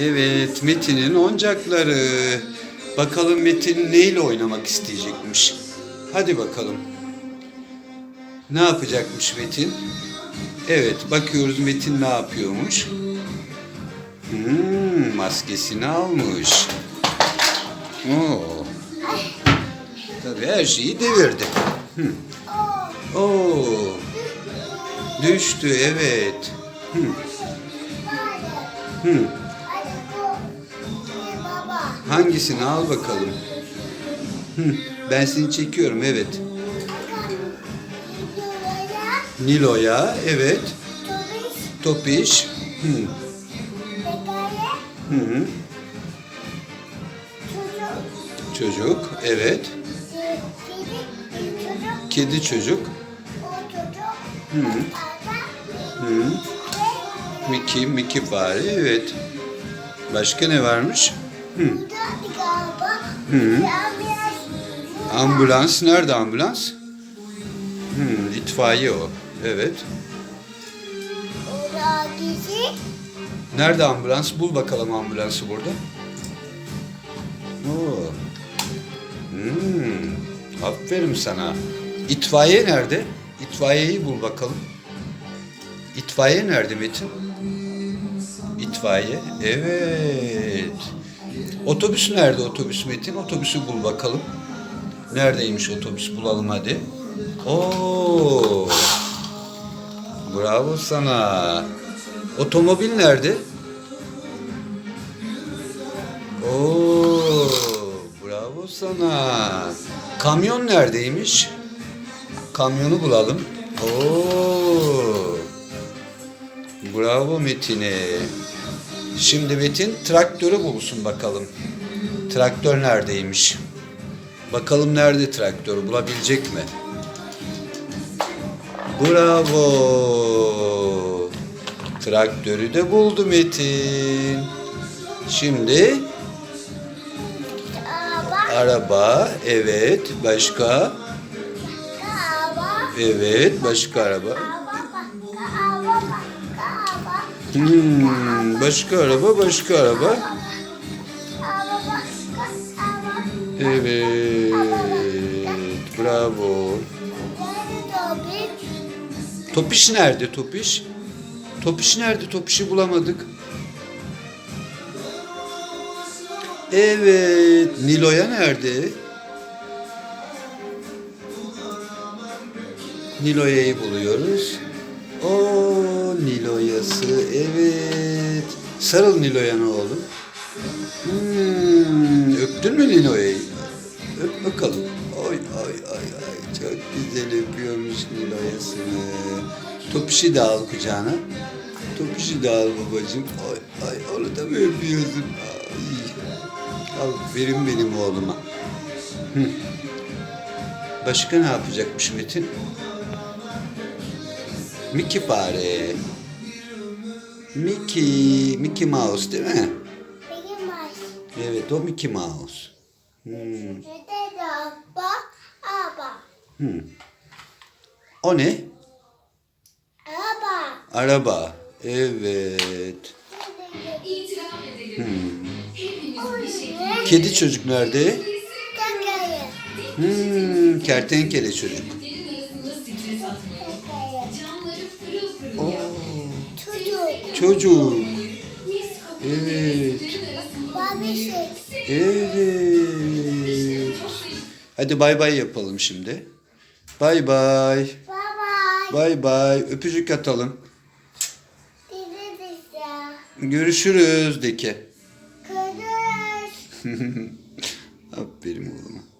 Evet, Metin'in oyuncakları. Bakalım Metin neyle oynamak isteyecekmiş. Hadi bakalım. Ne yapacakmış Metin? Evet, bakıyoruz Metin ne yapıyormuş. Hmm, maskesini almış. Oo. Tabii her şeyi devirdi. Hı. Oo. Düştü, evet. Hı. Hı. Hangisini al bakalım. Hı. Ben seni çekiyorum, evet. Nilo'ya, evet. Topiş. Hı. Hı. Çocuk, evet. Kedi çocuk. Hı. Hı. Mickey, Mickey fare, evet. Başka ne varmış? Hı. Hı. Ambulans, nerede ambulans? Hı, itfaiye o. Evet. Nerede ambulans? Bul bakalım ambulansı burada. Oo. Hmm. Aferin sana. İtfaiye nerede? İtfaiyeyi bul bakalım. İtfaiye nerede Metin? İtfaiye. Evet. Otobüs nerede otobüs Metin? Otobüsü bul bakalım. Neredeymiş otobüs bulalım hadi. Oo. Bravo sana. Otomobil nerede? Oo, bravo sana. Kamyon neredeymiş? Kamyonu bulalım. Oo. Bravo Metin'e. Şimdi Metin traktörü bulsun bakalım. Traktör neredeymiş? Bakalım nerede traktörü bulabilecek mi? Bravo. Traktörü de buldu Metin. Şimdi araba, evet. Başka? Evet, başka araba. Hmm, başka araba, başka araba. Evet, bravo. Topiş nerede Topiş? Topiş nerede? Topiş'i bulamadık. Evet, Nilo'ya nerede? Nilo'ya'yı buluyoruz. O Nilo'yası, evet. Sarıl Nilo'ya oğlum. Hmm, öptün mü Nilo'ya'yı? Öp bakalım. Ay ay ay ay çok güzel öpüyormuş Nilo'yasını. Topişi de al kucağına. Topişi de al babacığım. Ay ay onu da mı öpüyorsun? Ay. Aferin benim oğluma. Başka ne yapacakmış Metin? Mickey fare. Mickey, Mickey Mouse değil mi? Evet o Mickey Mouse. Hmm. Hmm. O ne? Araba. Evet. Hepimiz bir şekilde Kedi çocuk nerede? Hmm, kertenkele çocuk. Çocuk. Evet. Evet. Hadi bay bay yapalım şimdi. Bay bay. Bay bay. Öpücük atalım. Görüşürüz de ki. Aferin oğluma.